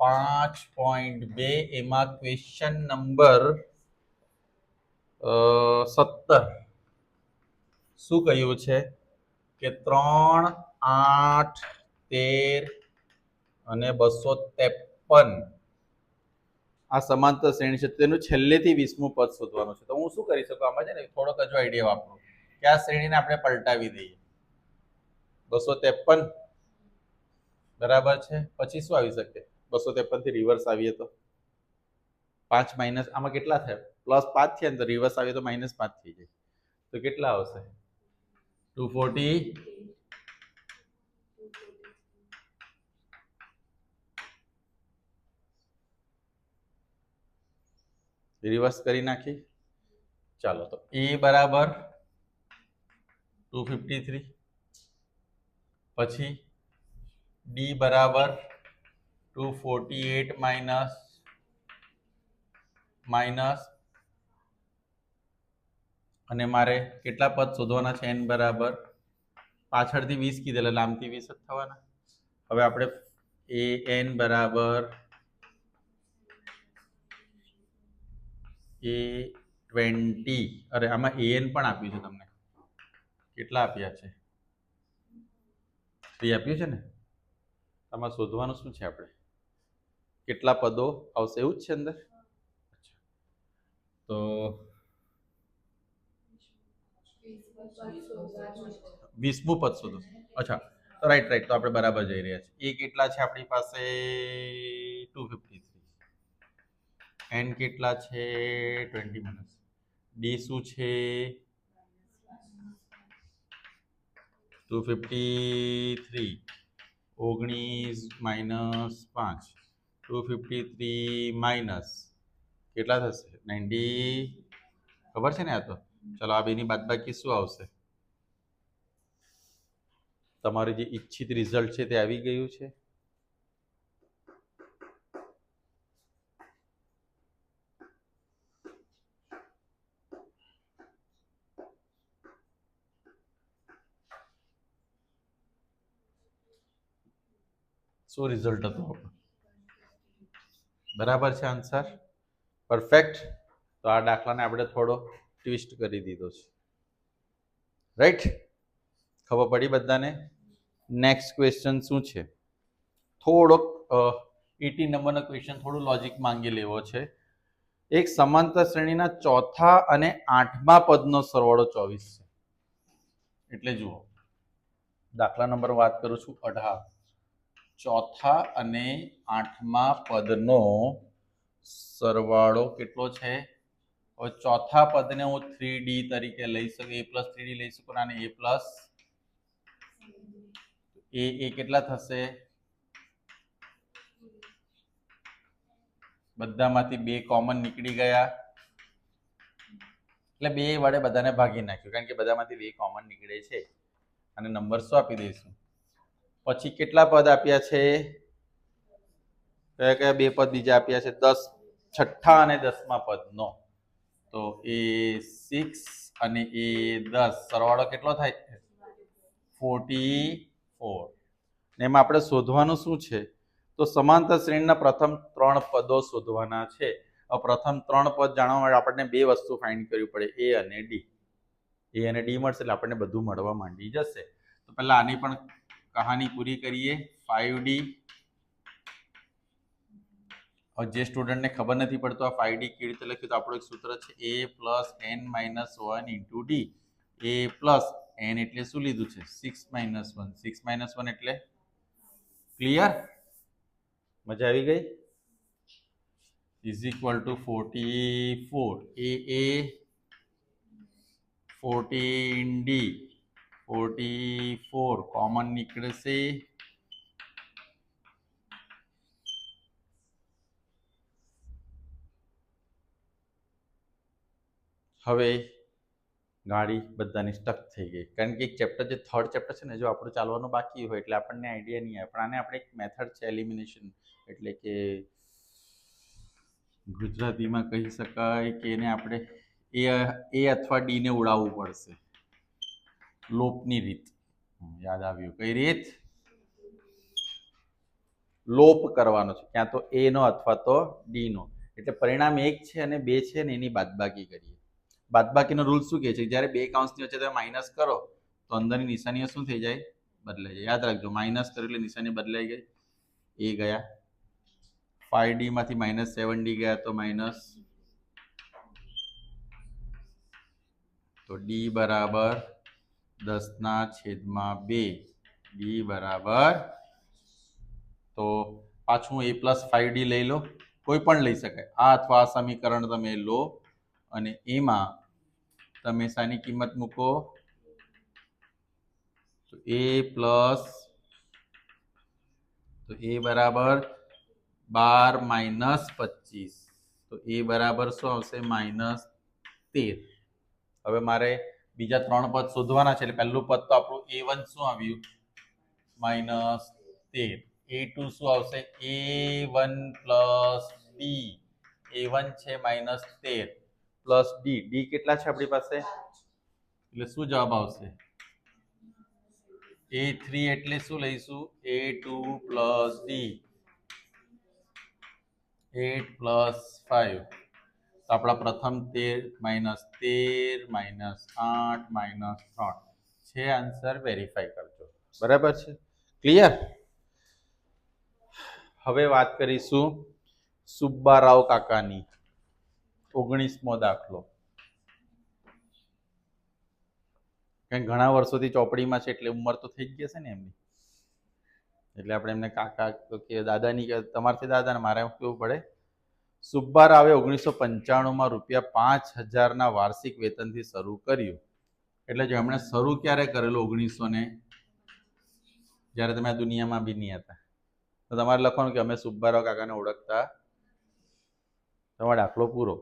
પાંચ પોઈન્ટ બે એમાં ક્વેશ્ચન નંબર સત્તર. શું કહ્યું છે? કે ત્રણ, આઠ, તેર અને બસો ત્રેપન. આ સમાંતર શ્રેણી છે તેનું છેલ્લેથી વીસમું પદ શોધવાનું છે. તો હું શું કરી શકું? આમાં છે ને, થોડોક હજુ આઈડિયા વાપરું. કે આ શ્રેણીને આપણે પલટાવી દઈએ. બસો ત્રેપન. બરાબર છે? પછી શું આવી શકે? બસો ત્રેપનથી રિવર્સ આવીએ તો. પાંચ માઇનસ આમાં કેટલા થાય? પ્લસ પાંચ થયા ને તો રિવર્સ આવીએ તો માઇનસ પાંચ થઈ જાય. તો કેટલા આવશે? ટુ ફોર્ટી રિવર્સ કરી નાખી. ચાલો તો એ બરાબર ટુ ફિફ્ટી થ્રી પછી ડી બરાબર two forty eight minus minus અને મારે કેટલા પદ શોધવાના છે એન બરાબર? પાછળથી વીસ કીધેલા લાંબથી વીસ જ થવાના. હવે આપણે એ એન બરાબર એ ટ્વેન્ટી અરે, આમાં એ એન પણ આપ્યું છે તમને. કેટલા આપ્યા છે? થ્રી આપ્યું છે ને? આમાં શોધવાનું શું છે આપણે? કેટલા પદો આવશે? એવું જ છે અંદર? તો વીસમું પદ શોધો. અચ્છા તો રાઈટ રાઈટ તો આપણે બરાબર જઈ રહ્યા છીએ. એ કેટલા છે આપણી પાસે? ટુ ફિફ્ટી થ્રી એન કેટલા છે? ટ્વેન્ટી માઇનસ ડી શું છે? ટુ ફિફ્ટી થ્રી ઓગણીસ માઇનસ પાંચ. Two fifty three minus. કેટલા થશે? નાઇન્ટી ખબર છે ને આ તો? ચલો આ બેની બાદબાકી શું આવશે? તમારું જે ઈચ્છિત રિઝલ્ટ છે તે આવી ગયું છે? શું રિઝલ્ટ હતું આપણું? બરાબર છે આન્સર પરફેક્ટ તો આ દાખલાને આપણે થોડો ટ્વિસ્ટ કરી દીધો છે. રાઈટ ખબર પડી બધાને? નેક્સ્ટ ક્વેશ્ચન શું છે? થોડોક એટી નંબરનો ક્વેશ્ચન થોડું લોજિક માંગી લેવો છે. એક સમાંતર શ્રેણીના ચોથા અને આઠમા પદનો સરવાળો ચોવીસ છે. એટલે જુઓ. દાખલા નંબર વાત કરું છું અઢાર. ચોથા અને આઠમા પદનો સરવાળો કેટલો છે? હવે ચોથા પદને હું થ્રી ડી તરીકે લઈ શકું એ પ્લસ થ્રી ડી લઈ શકું અને એ પ્લસ એ એ કેટલા થશે? બધામાંથી બે કોમન નીકળી ગયા. એટલે બે વડે બધાને ભાગી નાખ્યું, કારણ કે બધામાંથી બે કોમન નીકળે છે. અને નંબર શું આપી દઈશું? પછી કેટલા પદ આપ્યા છે? કયા કયા બે પદ બીજા આપ્યા છે? દસ, છઠ્ઠા અને દસમા પદનો. તો એ સિક્સ અને એ દસ, સરવાળો કેટલો થાય? ફોર્ટી ફોર ને એમાં આપણે શોધવાનું શું છે? તો સમાંતર શ્રેણીના પ્રથમ ત્રણ પદો શોધવાના છે. પ્રથમ ત્રણ પદ જાણવા માટે આપણને બે વસ્તુ ફાઇન્ડ કરવી પડે, એ અને ડી. એ અને ડી મળશે એટલે આપણને બધું મળવા માંડી જશે. તો પહેલા આની પણ કહાની પૂરી કરીએ ફાઈવ ડી જે સ્ટુડન્ટને ખબર નથી પડતું આ ફાઈવ ડી કેવી રીતે લખ્યું તો આપણું એક સૂત્ર છે a plus n minus one into D a plus n એટલે શું લીધું છે six minus one six minus one એટલે ક્લિયર મજા આવી ગઈ is equal to forty four a a fourteen D forty four common નીકળશે. હવે ગાડી બધાની સ્ટક થઈ ગઈ. કારણ કે એક ચેપ્ટર જે થર્ડ ચેપ્ટર છે ને, જો આપણું ચાલવાનું બાકી હોય, એટલે આપણને આઈડિયા નહીં આવે. પણ આને આપણે એક મેથડ છે એલિમિનેશન એટલે કે ગુજરાતીમાં કહી શકાય કે એને આપણે એ એ અથવા ડીને ઉડાવવું પડશે. લોપની રીત. યાદ આવ્યું. કઈ રીત? લોપ કરવાનો છે. ક્યાં તો એ નો અથવા તો ડી નો. એટલે પરિણામ એક છે અને બે છે ને એની બાદબાકી કરીએ. બાદબાકીનો રૂલ શું કહે છે? જ્યારે બે કાઉન્સની વચ્ચે તમે માઇનસ કરો, તો અંદરની નિશાનીઓ શું થઈ જાય? બદલાઈ જાય. યાદ રાખજો માઇનસ કરો એટલે નિશાની બદલાઈ ગઈ. એ ગયા. ફાઈવ ડી માંથી માઇનસ સેવન ડી ગયા તો માઇનસ તો ડી બરાબર દસના છેદમાં બે. ડી બરાબર. તો પાછું એ પ્લસ ફાઈવ ડી લઈ લો. કોઈ પણ લઈ શકાય. આ અથવા આ સમીકરણ તમે લો અને એમાં તમે શાની કિંમત મૂકો. તો એ પ્લસ તો એ બરાબર બાર માઇનસ પચીસ. તો એ બરાબર શું આવશે? માઇનસ તેર. હવે મારે બીજા ત્રણ પદ શોધવાના છે એટલે પહેલું પદ તો આપણું એ વન શું આવ્યું? માઇનસ તેર. એ ટુ શું આવશે? A one plus D a one છે માઇનસ તેર. પ્લસ ડી ડી કેટલા છે આપણી પાસે? એટલે શું જવાબ આવશે? એ થ્રી એટલે શું લઈશું? A two plus D eight plus five તો આપણા પ્રથમ તેર માઇનસ તેર માઇનસ આઠ માઇનસ ત્રણ. છે આન્સર? વેરીફાઈ કરજો. બરાબર છે? ક્લિયર હવે વાત કરીશું સુબ્બારાવ કાકાની. ઓગણીસમો દાખલો. કારણ ઘણા વર્ષોથી ચોપડીમાં છે એટલે ઉંમર તો થઈ ગઈ છે ને એમની. એટલે આપણે એમને કાકા કે દાદાની તમારથી દાદા ને મારે કેવું પડે? સુબ્બારાવે ઓગણીસો પંચાણુંમાં રૂપિયા પાંચ હજારના વાર્ષિક વેતનથી શરૂ કર્યું. એટલે જો એમણે શરૂ ક્યારે કરેલું ઓગણીસો ને જ્યારે તમે આ દુનિયામાં બી નહીં હતા. તો તમારે લખવાનું કે અમે સુબ્બારાવ કાકાને ઓળખતા. તમારો દાખલો પૂરો.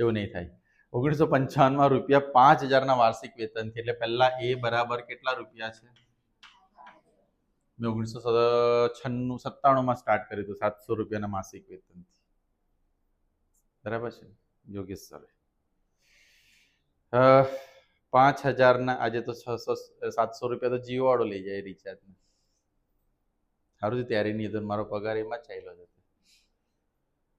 એવું નહીં થાય. ઓગણીસો પંચાવનમાં રૂપિયા પાંચ હજારના વાર્ષિક વેતનથી, એટલે પહેલા એ બરાબર કેટલા રૂપિયા છે? મેં ઓગણીસો છન્નું, સત્તાણુંમાં સ્ટાર્ટ કર્યું હતું, સાતસો રૂપિયાના માસિક વેતનથી. બરાબર છે? યોગેશ સરે. પાંચ હજારના આજે તો છસો સાતસો રૂપિયા તો જીઓ વાળો લઈ જાય રિચાર્જને. સારું છે ત્યારે નહીં તો મારો પગાર એમાં ચાલ્યો જતો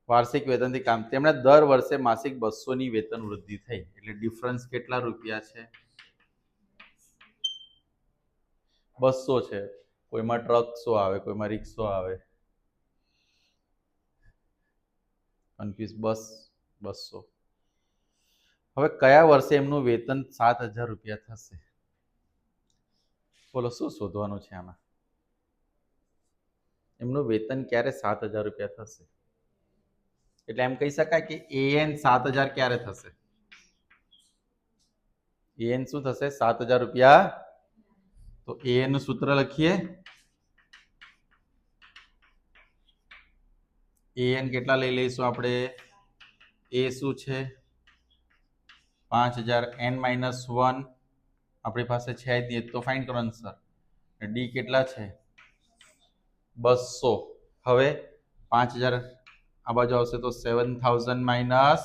વાર્ષિક વેતનથી કામ, તેમણે દર વર્ષે માસિક બસોની વેતન વૃદ્ધિ થઈ, એટલે ડિફરન્સ કેટલા રૂપિયા છે? બસો છે. કોઈમાં ટ્રકસો આવે, કોઈમાં રિક્ષો આવે. કન્ફ્યુઝ બસ, બસો. હવે કયા વર્ષે એમનું વેતન સાત હજાર રૂપિયા થશે? બોલો, શું શોધવાનું છે આમાં? એમનું વેતન ક્યારે સાત હજાર રૂપિયા થશે? એટલે એમ કહી શકાય કે એએન સાત હજાર ક્યારે થશે? એએન શું થશે? સાત હજાર રૂપિયા. તો એએનનું સૂત્ર લખીએ. એએન કેટલા લઈ લઈશું આપણે? એ શું છે? પાંચ હજાર એન માઇનસ વન આપણી પાસે છે જ તો ફાઇન કરો સર ડી કેટલા છે? બસો. હવે પાંચ હજાર આ બાજુ આવશે તો સેવન થાઉઝન્ડ માઇનસ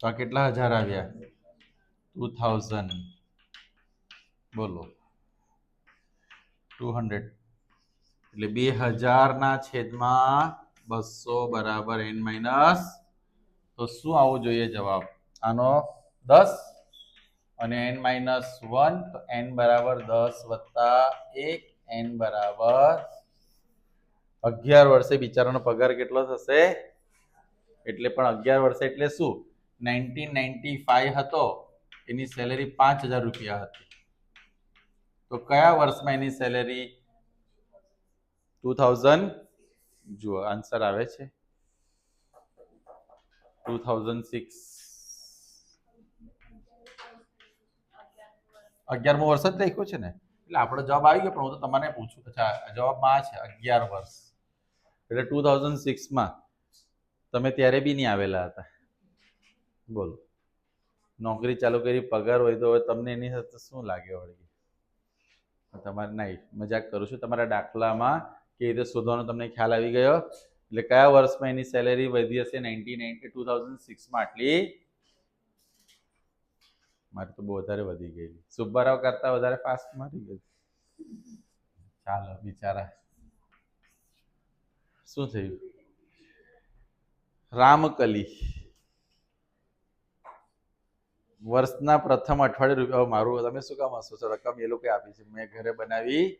તો કેટલા હજાર આવ્યા? ટુ થાઉઝન્ડ બોલો. ટુ હંડ્રેડ એટલે બે હજારના છેદમાં બસો બરાબર એન માઇનસ. તો શું આવવું જોઈએ જવાબ? આનો દસ અને એન માઇનસ વન, તો એન બરાબર દસ વત્તા એક, એન બરાબર અગિયાર વર્ષે બિચારાનો પગાર કેટલો થશે? એટલે પણ અગિયાર વર્ષે એટલે શું? નાઇન્ટીન નાઇન્ટી ફાઈવ હતો. એની સેલેરી પાંચ હજાર રૂપિયા હતી. તો કયા વર્ષમાં એની સેલેરી ટુ થાઉઝન્ડ જુઓ આન્સર આવે છે. ટુ થાઉઝન્ડ સિક્સ અગિયારમું વર્ષ જ લખ્યું છે ને? એટલે આપણો જવાબ આવી ગયો, પણ હું તો તમને પૂછું અચ્છા જવાબમાં આ છે, અગિયાર વર્ષ. એટલે ટુ થાઉઝન્ડ સિક્સમાં તમે ત્યારે બી નહીં આવેલા હતા. બોલો. નોકરી ચાલુ કરી, પગાર હોય તો હવે તમને એની સાથે શું લાગે વળી? તમારે નહીં, મજાક કરું છું. તમારા દાખલામાં કેવી રીતે શોધવાનો તમને ખ્યાલ આવી ગયો? એટલે કયા વર્ષમાં એની સેલેરી વધી હશે? નાઇન્ટી નાઇન્ટી ટુ થાઉઝન્ડ સિક્સમાં આટલી? મારે તો બહુ વધારે વધી ગયેલી. સુબ્બારાવ કરતા વધારે ફાસ્ટ મારી ગઈ. ચાલો, બિચારા. શું થયું? રામકલી. વર્ષના પ્રથમ અઠવાડિયે રૂપિયા મારું તમે શું કામ હશો? છો રકમ એ લોકોએ આપી છે. મેં ઘરે બનાવી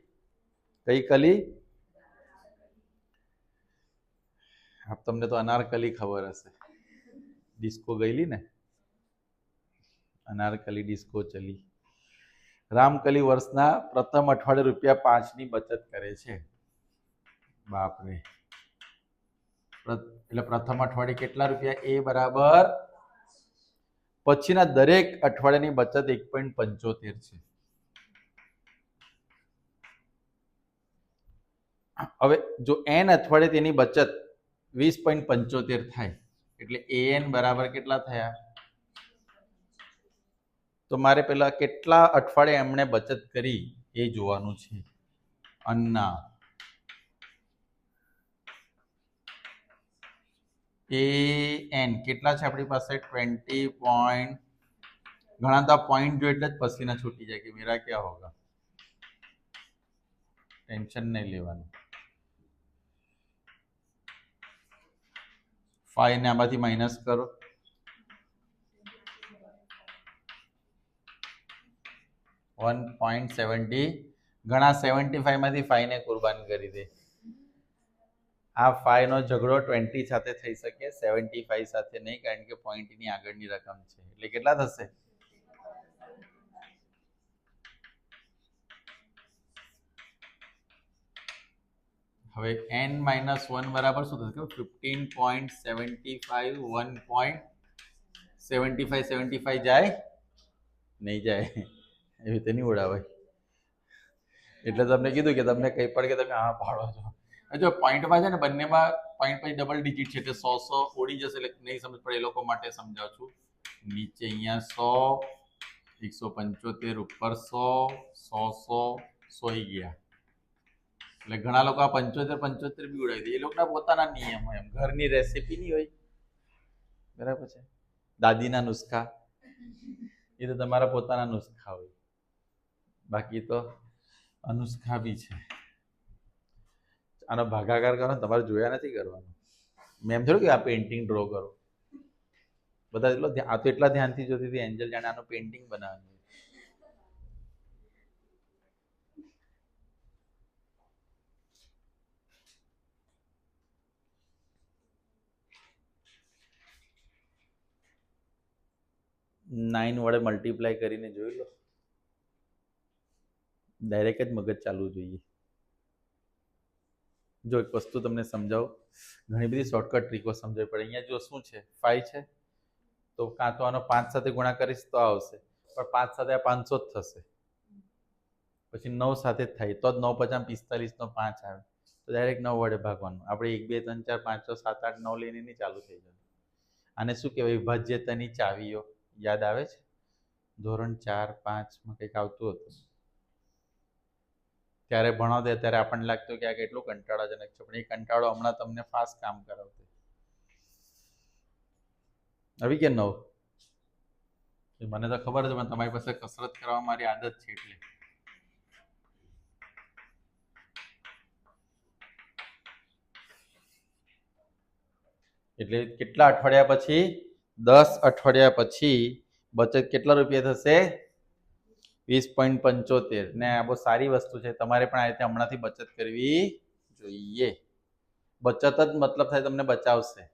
કઈ કલી? તમને તો અનારકલી ખબર હશે. ડિસ્કો ગયેલી ને? અનારકલી ડિસ્કો ચલી. રામકલી વર્ષના પ્રથમ અઠવાડિયે રૂપિયા પાંચની બચત કરે છે. બાપરે. એટલે પ્રથમ અઠવાડિયે કેટલા રૂપિયા? એ બરાબર પછીના દરેક અઠવાડિયાની બચત એક પોઈન્ટ પંચોતેર છે. હવે જો એન અઠવાડિયે તેની બચત વીસ પોઈન્ટ પંચોતેર થાય, એટલે એન બરાબર કેટલા થયા? તો મારે પેલા કેટલા અઠવાડિયે એમણે બચત કરી એ જોવાનું છે. અન્ના એ એન. કેટલા છે આપણી પાસે? ટ્વેન્ટી પોઈન્ટ ઘણા બધા પોઈન્ટ જો એટલે જ પસીના છૂટી જાય કે મેરા ક્યાં હોગા? ટેન્શન નહીં લેવાનું. ફાઈવ ને આમાંથી માઇનસ કરો. વન પોઈન્ટ સેવન્ટી ઘણા સેવન્ટી ફાઈવમાંથી ફાઈને કુરબાન કરી દે. આ ફાઈવનો ઝઘડો ટ્વેન્ટી સાથે થઈ શકે, સેવન્ટી ફાઈવ સાથે નહીં, કારણ કે પોઈન્ટની આગળની રકમ છે. એટલે કેટલા થશે? હવે એન માઇનસ વન બરાબર શું થશે? Fifteen point seventy five, one point seventy five seventy five જાય? નહીં જાય. એવી રીતે નહીં ઉડાવાય. એટલે તમને કીધું કે તમને કંઈ પણ કે તમે આ પાડો છો જો પોઈન્ટમાં છે ને બંનેમાં પોઈન્ટ પછી ડબલ ડિજિટ છે, એટલે સો સો ઓડી જશે, એટલે નહીં સમજ પડે, એ લોકો માટે સમજાવું છું. નીચે અહીંયા સો, એકસો પંચોતેર, ઉપર સો સો સો, સોઈ ગયા. એટલે ઘણા લોકો આ પંચોતેર પંચોતેર બી ઉડાવી દે. એ લોકોના પોતાના નિયમ હોય એમ. ઘરની રેસીપી નહીં હોય. બરાબર છે? દાદીના નુસ્ખા. એ તો તમારા પોતાના નુસ્ખા હોય. બાકી તો અનુસ્ખા બી છે. આનો ભાગાકાર કરો તમારે જોયા નથી કરવાનું. મેં એમ થોડું કે આ પેઇન્ટિંગ ડ્રો કરો. બધા એટલો આ તો એટલા ધ્યાનથી જોતી હતી એન્જલ જાણે આનું પેઇન્ટિંગ બનાવવાનું. નાઇન વડે મલ્ટીપ્લાય કરીને જોઈ લો. ડાયરેક્ટ જ મગજ ચાલવું જોઈએ. જો એક વસ્તુ તમને સમજાવું, ઘણી બધી શોર્ટકટ ટ્રીકો સમજાવી પડે. અહીંયા જો શું છે? ફાઈવ છે. તો કાં તો આનો પાંચ સાથે ગુણા કરીશ તો આવશે. પણ પાંચ સાથે આ પાંચસો જ થશે. પછી નવ સાથે જ થાય. તો જ નવ પચાસ પિસ્તાલીસનો પાંચ આવે. તો ડાયરેક્ટ નવ વડે ભાગવાનું. આપણે એક, બે, ત્રણ, ચાર, પાંચ, છ, સાત, આઠ, નવ લઈને નહીં ચાલુ થઈ જવાનું. આને શું કહેવાય? વિભાજ્યતાની ચાવીઓ. યાદ આવે છે? ધોરણ ચાર, પાંચમાં કંઈક આવતું હતું. ત્યારે ભણાવતે ત્યારે આપણને લાગતું કે આ કેટલું કંટાળાજનક છે. પણ એ કંટાળો હમણાં તમને ફાસ્ટ કામ કરાવતો આવી કે નવ. મને તો ખબર છે, પણ તમારી પાસે કસરત કરવા મારી આદત છે એટલે. એટલે કેટલા અઠવાડિયા પછી? દસ અઠવાડિયા પછી બચત કેટલા રૂપિયા થશે? વીસ પોઈન્ટ પંચોતેર. ને આ બહુ સારી વસ્તુ છે. તમારે પણ આ રીતે હમણાંથી બચત કરવી જોઈએ. બચત જ મતલબ થાય તમને બચાવશે.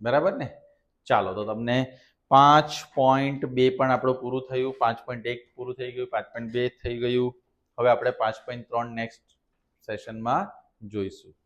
બરાબર ને? ચાલો, તો તમને પાંચ પોઈન્ટ બે પણ આપણું પૂરું થયું. પાંચ પોઈન્ટ એક પૂરું થઈ ગયું. પાંચ પોઈન્ટ બે થઈ ગયું. હવે આપણે પાંચ પોઈન્ટ ત્રણ નેક્સ્ટ સેશનમાં જોઈશું.